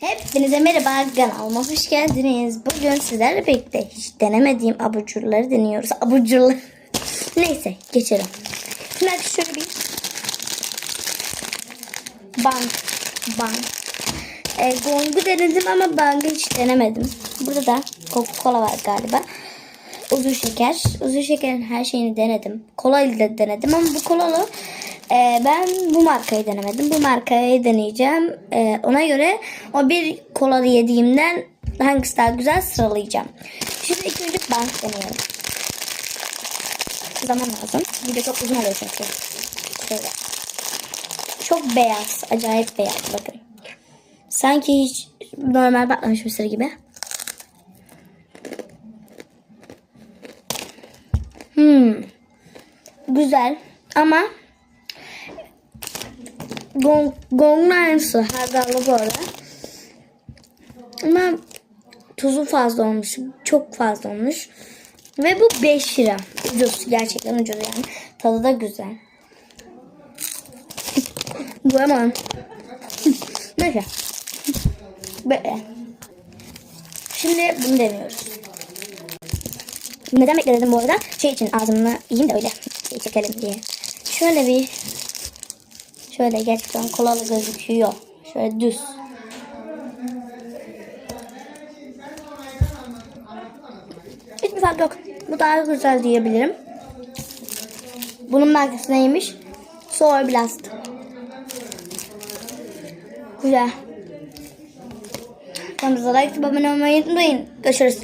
Hepinize merhaba kanalıma hoş geldiniz. Bugün sizlerle birlikte hiç denemediğim abucurları deniyoruz. Abucurlar. Neyse geçelim. Şimdi şöyle bir bank bank. E, gongu denedim ama bankı hiç denemedim. Burada da Coca-Cola var galiba. Uzun şeker. Uzun şekerin her şeyini denedim. Kola ile de denedim ama bu kolalı e, ben bu markayı denemedim. Bu markayı deneyeceğim. E, ona göre o bir kolalı yediğimden hangisi daha güzel sıralayacağım. Şimdi ilk önce bank deneyelim. Zaman lazım. Video çok uzun oluyor çünkü. Şöyle. Çok beyaz. Acayip beyaz. Bakın. Sanki hiç normal bakmamış mısır gibi. Hmm. Güzel ama gong, hardallı bu arada. Ama tuzu fazla olmuş. Çok fazla olmuş. Ve bu 5 lira. Ucuz. Gerçekten ucuz yani. Tadı da güzel. bu hemen. Neyse. Böyle. Şimdi bunu deniyoruz. Neden bekledim bu arada? Şey için ağzımı yiyeyim de öyle şey çekelim diye. Şöyle bir şöyle gerçekten kolalı gözüküyor. Şöyle düz. Hiçbir fark yok. Bu daha güzel diyebilirim. Bunun markası neymiş? Sour Blast. Güzel. Kanalımıza like abone olmayı unutmayın. Görüşürüz.